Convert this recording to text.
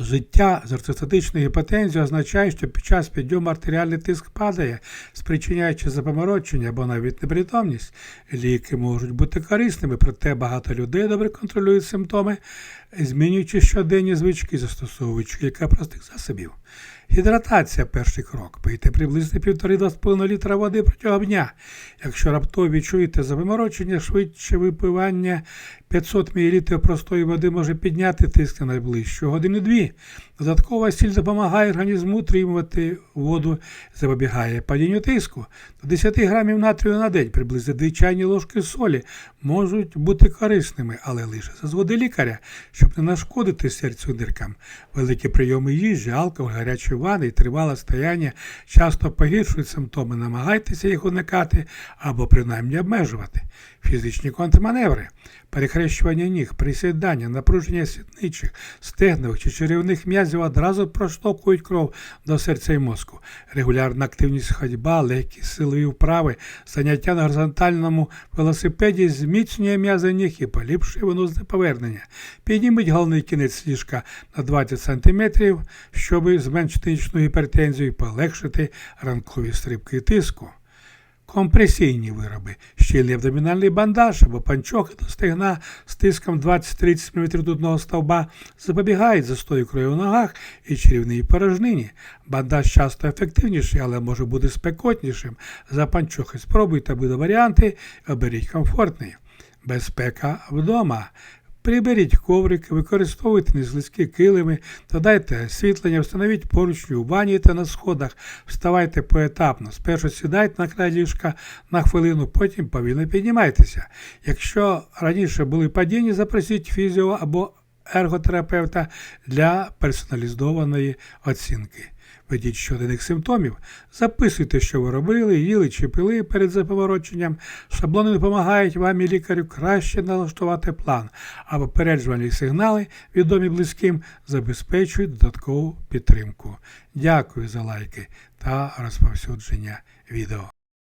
Життя з ортостатичною гіпотензією означає, що під час підйому артеріальний тиск падає, спричиняючи запоморочення або навіть непритомність. Ліки можуть бути корисними, проте багато людей добре контролюють симптоми, змінюючи щоденні звички, застосовуючи кілька простих засобів. Гідратація перший крок. Пийте приблизно 1,5-2,5 літра води протягом дня. Якщо раптово відчуєте запоморочення, швидше випивання 500 мл простої води може підняти тиск на найближчу годину-дві. Додаткова сіль допомагає організму утримувати воду, запобігає падінню тиску. До 10 грамів натрію на день, приблизно 2 чайні ложки солі, можуть бути корисними, але лише за згоди лікаря, щоб не нашкодити серцю диркам. Великі прийоми їжі, алкоголь, гарячі ванни і тривале стояння часто погіршують симптоми. Намагайтеся їх уникати або принаймні обмежувати. Фізичні контрманеври, перехрещування ніг, присідання, напруження сідничих, стегнових чи черевних м'язів одразу проштовхують кров до серця і мозку. Регулярна активність ходьба, легкі силові вправи, заняття на горизонтальному велосипеді зміцнює м'язи ніг і поліпшує виносне повернення. Підніміть головний кінець ліжка на 20 см, щоб зменшити нічну гіпертензію полегшити ранкові стрибки тиску. Компресійні вироби, щільний абдомінальний бандаж або панчохи до стегна з тиском 20-30 мм дудного стовба запобігають застою крові в ногах і черівній порожнині. Бандаж часто ефективніший, але може бути спекотнішим. За панчохи спробуйте обидва варіанти, оберіть комфортний. Безпека вдома. Приберіть коврик, використовуйте незлизькі килими, додайте освітлення, встановіть поручні у бані та на сходах, вставайте поетапно. Спершу сідайте на край ліжка на хвилину, потім повільно піднімайтеся. Якщо раніше були падіння, запросіть фізіо або ерготерапевта для персоналізованої оцінки. Ведіть щоденних симптомів, записуйте, що ви робили, їли чи пили перед заповороченням. Шаблони допомагають вам і лікарю краще налаштувати план, а попереджувальні сигнали, відомі близьким, забезпечують додаткову підтримку. Дякую за лайки та розповсюдження відео.